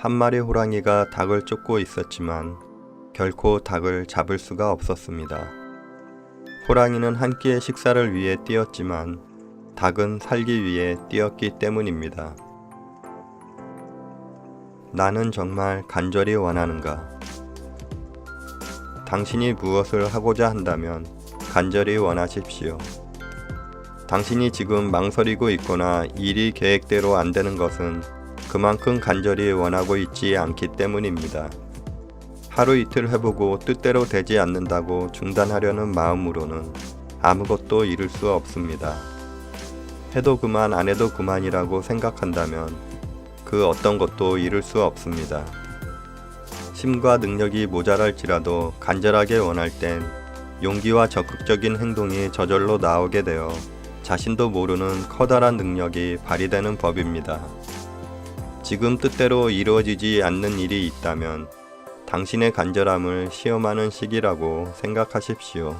한 마리 호랑이가 닭을 쫓고 있었지만 결코 닭을 잡을 수가 없었습니다. 호랑이는 한 끼의 식사를 위해 뛰었지만 닭은 살기 위해 뛰었기 때문입니다. 나는 정말 간절히 원하는가? 당신이 무엇을 하고자 한다면 간절히 원하십시오. 당신이 지금 망설이고 있거나 일이 계획대로 안 되는 것은 그만큼 간절히 원하고 있지 않기 때문입니다. 하루 이틀 해보고 뜻대로 되지 않는다고 중단하려는 마음으로는 아무것도 이룰 수 없습니다. 해도 그만 안 해도 그만이라고 생각한다면 그 어떤 것도 이룰 수 없습니다. 힘과 능력이 모자랄지라도 간절하게 원할 땐 용기와 적극적인 행동이 저절로 나오게 되어 자신도 모르는 커다란 능력이 발휘되는 법입니다. 지금 뜻대로 이루어지지 않는 일이 있다면 당신의 간절함을 시험하는 시기라고 생각하십시오.